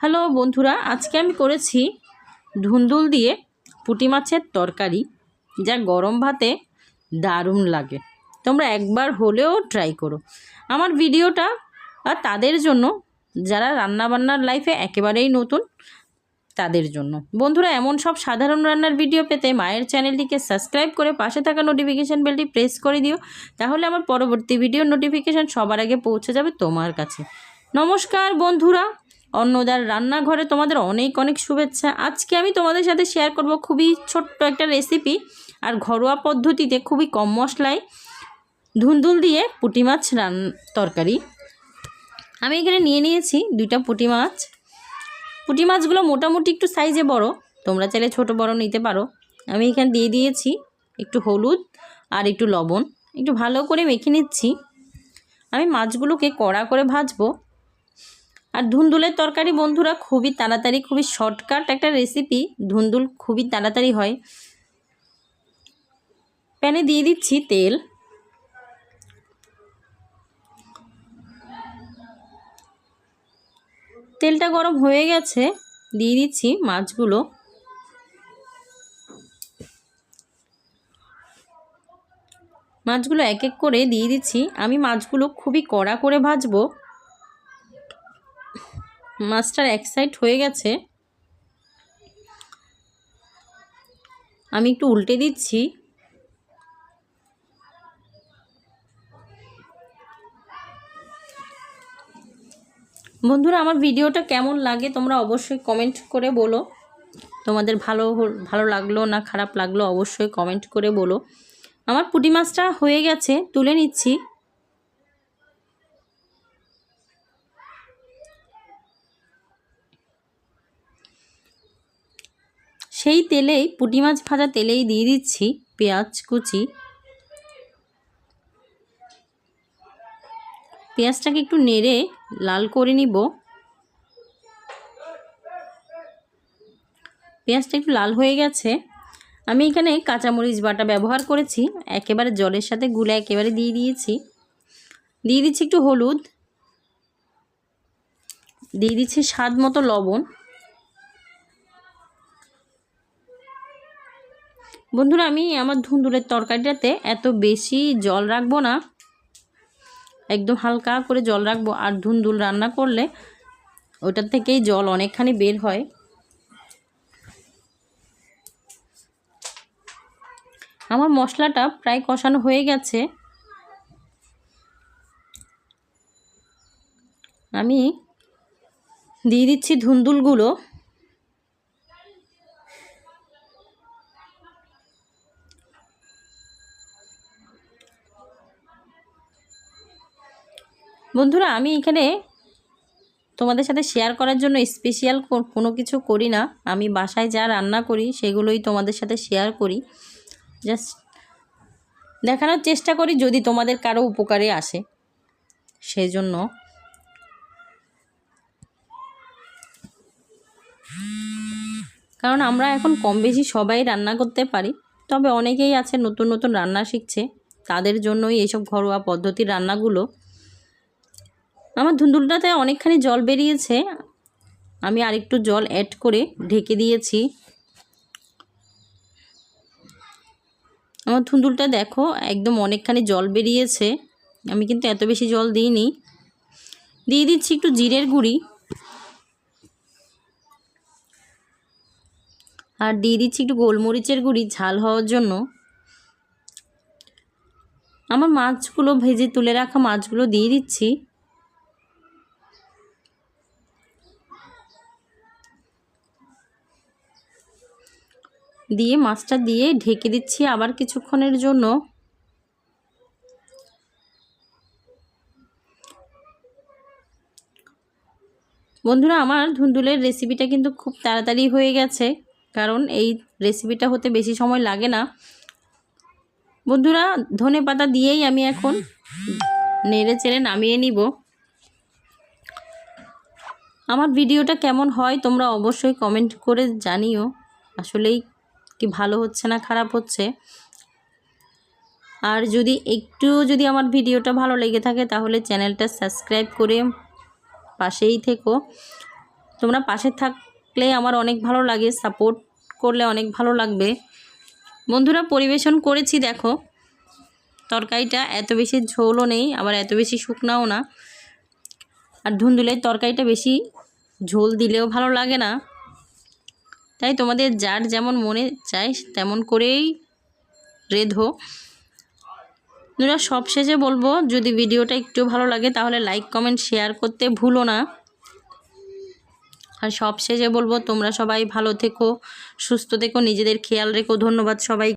Hello বন্ধুরা, আজকে আমি করেছি ধুন্দুল দিয়ে পুঁটি মাছের তরকারি, যা গরম ভাতে দারুণ লাগে। তোমরা একবার হলেও ট্রাই করো। আমার ভিডিওটা আর তাদের জন্য, যারা রান্নাবান্নার লাইফে একেবারেই নতুন, তাদের জন্য। বন্ধুরা, এমন সব সাধারণ রান্নার ভিডিও পেতে মায়ের চ্যানেলটিকে সাবস্ক্রাইব করে পাশে থাকা নোটিফিকেশান বেলটি প্রেস করে দিও, তাহলে আমার পরবর্তী ভিডিও নোটিফিকেশান সবার আগে পৌঁছে যাবে তোমার কাছে। নমস্কার বন্ধুরা। অন্নদার রান্নাঘরে তোমাদের অনেক অনেক শুভেচ্ছা। আজকে আমি তোমাদের সাথে শেয়ার করব খুবই ছোট্ট একটা রেসিপি আর ঘরোয়া পদ্ধতিতে খুবই কম মশলায় ধুন্দুল দিয়ে পুঁটি মাছ রান তরকারি। আমি এখানে নিয়ে নিয়েছি দুইটা পুঁটি মাছ। পুঁটি মাছগুলো মোটামুটি একটু সাইজে বড়, তোমরা চাইলে ছোট বড় নিতে পারো। আমি এখানে দিয়ে দিয়েছি একটু হলুদ আর একটু লবণ। একটু ভালো করে মেখে নিচ্ছি। আমি মাছগুলোকে কড়া করে ভাজবো। আর ধুন্দুলের তরকারি বন্ধুরা খুবই তাড়াতাড়ি, খুবই শর্টকাট একটা রেসিপি ধুন্দুল খুবই তাড়াতাড়ি হয়। প্যানে দিয়ে দিচ্ছি তেল। তেলটা গরম হয়ে গেছে, দিয়ে দিচ্ছি মাছগুলো। মাছগুলো এক এক করে দিয়ে দিচ্ছি। আমি মাছগুলো খুবই কড়া করে ভাজবো। মাছটার এক সাইড হয়ে গেছে। আমি একটু উল্টে দিচ্ছি। বন্ধুরা, আমার ভিডিওটা কেমন লাগে তোমরা অবশ্যই কমেন্ট করে বলো। তোমাদের ভালো ভালো লাগল না খারাপ লাগল অবশ্যই কমেন্ট করে বলো। আমার পুঁটি মাছটা হয়ে গেছে, তুলে নিচ্ছি। সেই তেলেই পুঁটি মাছ ভাজা তেলেই দিয়ে দিচ্ছি পেঁয়াজ কুচি। পেঁয়াজটাকে একটু নেড়ে লাল করে নিব। পেঁয়াজটা একটু লাল হয়ে গেছে। আমি এখানে কাঁচামরিচ বাটা ব্যবহার করেছি, একেবারে জলের সাথে গুলে একেবারে দিয়ে দিয়েছি। দিয়ে দিচ্ছি একটু হলুদ। দিয়ে দিচ্ছি স্বাদ মতো লবণ। বন্ধুরা, আমি আমার ধুন্দুলের তরকারিটাতে এত বেশি জল রাখব না। একদম হালকা করে জল রাখব। আর ধুন্দুল রান্না করলে ওটার থেকেই জল অনেকখানি বের হয়। আমার মশলাটা প্রায় কষানো হয়ে গেছে। আমি দিয়ে দিচ্ছি ধুন্দুলগুলো। বন্ধুরা, আমি এখানে তোমাদের সাথে শেয়ার করার জন্য স্পেশাল কোনো কিছু করি না। আমি বাসায় যা রান্না করি, সেগুলোই তোমাদের সাথে শেয়ার করি। জাস্ট দেখানোর চেষ্টা করি যদি তোমাদের কারও উপকারে আসে। সেই জন্য কারণ আমরা এখন কম বেশি সবাই রান্না করতে পারি, তবে অনেকেই আছে নতুন নতুন রান্না শিখছে। তাদের জন্যই এইসব ঘরোয়া পদ্ধতির রান্নাগুলো আমার ধুন্দুলটাতে অনেকখানি জল বেরিয়েছে। আমি আরেকটু জল অ্যাড করে ঢেকে দিয়েছি। আমার ধুন্দুলটা দেখো, একদম অনেকখানি জল বেরিয়েছে। আমি কিন্তু এত বেশি জল দিইনি। দিয়ে দিচ্ছি একটু জিরের গুঁড়ি। আর দিয়ে দিচ্ছি একটু গোলমরিচের গুঁড়ি, ঝাল হওয়ার জন্য। আমার মাছগুলো ভেজে তুলে রাখা মাছগুলো দিয়ে দিচ্ছি। দিয়ে মাছটা দিয়ে ঢেকে দিচ্ছি আবার কিছুক্ষণের জন্য। বন্ধুরা, আমার ধুন্দুলের রেসিপিটা কিন্তু খুব তাড়াতাড়ি হয়ে গেছে, কারণ এই রেসিপিটা হতে বেশি সময় লাগে না। বন্ধুরা, ধনে পাতা দিয়েই আমি এখন নেড়ে চেড়ে নামিয়ে নিব। আমার ভিডিওটা কেমন হয় তোমরা অবশ্যই কমেন্ট করে জানিও। আসলেই কি ভালো হচ্ছে না খারাপ হচ্ছে? আর যদি একটু যদি আমার ভিডিওটা ভালো লেগে থাকে, তাহলে চ্যানেলটা সাবস্ক্রাইব করে পাশেই থেকো। তোমরা পাশে থাকলে আমার অনেক ভালো লাগে, সাপোর্ট করলে অনেক ভালো লাগবে। বন্ধুরা, পরিবেশন করেছি, দেখো। তরকারিটা এত বেশি ঝোলও নেই, আবার এত বেশি শুকনাও না। আর ধুন্দুলের তরকারিটা বেশি ঝোল দিলেও ভালো লাগে না। তাই তোমাদের যার যেমন মনে চায় তেমন করেই রেধো। সব শেষে বলব, যদি ভিডিওটা একটু ভালো লাগে তাহলে লাইক কমেন্ট শেয়ার করতে ভুলো না। আর সব শেষে বলব, তোমরা সবাই ভালো থেকো, সুস্থ থেকো, নিজেদের খেয়াল রেখো। ধন্যবাদ সবাই।